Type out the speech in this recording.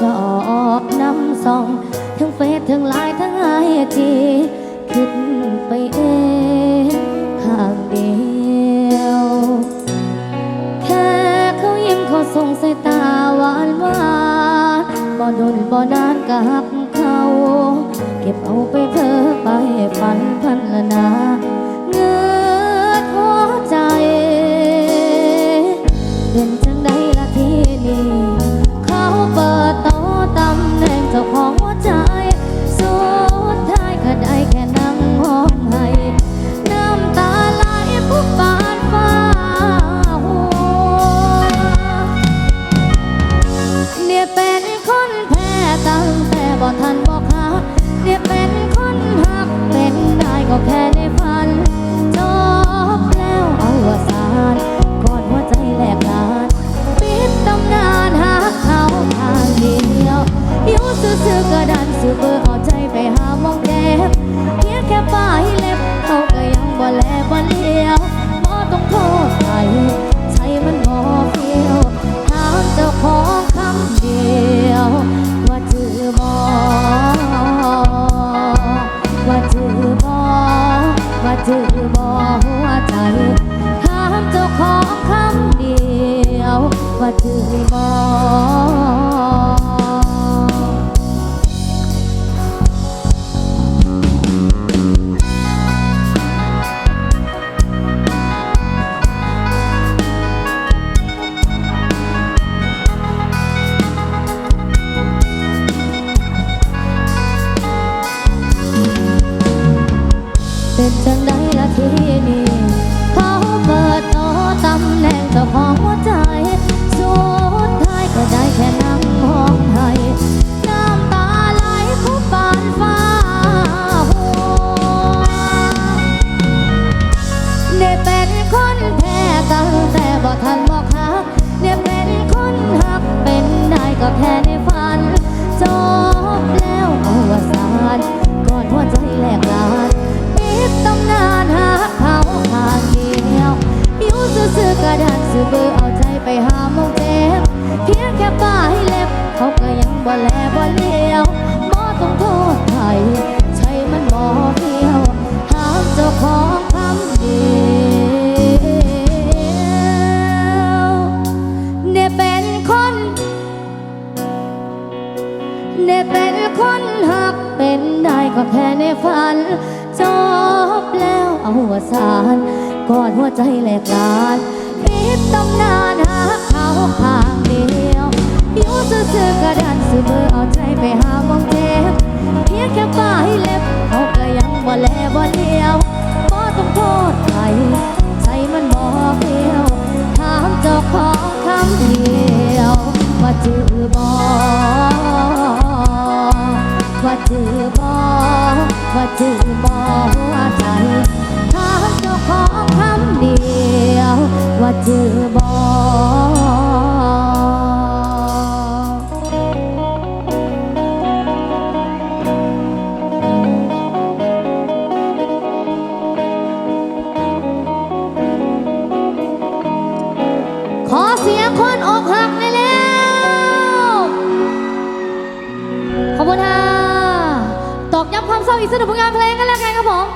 ชอบนำส่อง ทั้งเฟซทั้งไลน์ทั้งไอจีขึ้นไปเองข้างเดียว แค่เขายิ้มเขาส่งสายตาหวานหวานบ่ดนบ่นานกับเขา เก็บเอาไปเพ้อไปฝันพันละนา แลบ่เลี้ยวบ่ต้องโทษใคร จังใดละทีนี้เขาเปิดโตตำแหน่งเจ้าของ แล้วบ่ต้องโทษใครใช่มันบ่เพียวถามเจ้าของคำเดียวเนี่ยเป็นคนเนี่ยเป็นคนหักเป็นได้ก็แค่ในฝันจบแล้วเอาหัวสานก่อนหัวใจแหลกลานปิดตำนาน ว่าจือบอหัวใจถามเจ้าของคำเดียว ว่าจือบอขอเสียงคนอกหักหน่อยเร็วขอบคุณค่ะ ตอกย้ำความเศร้าอีกสักหนึ่งผลงานเพลงกันแล้วกันครับผม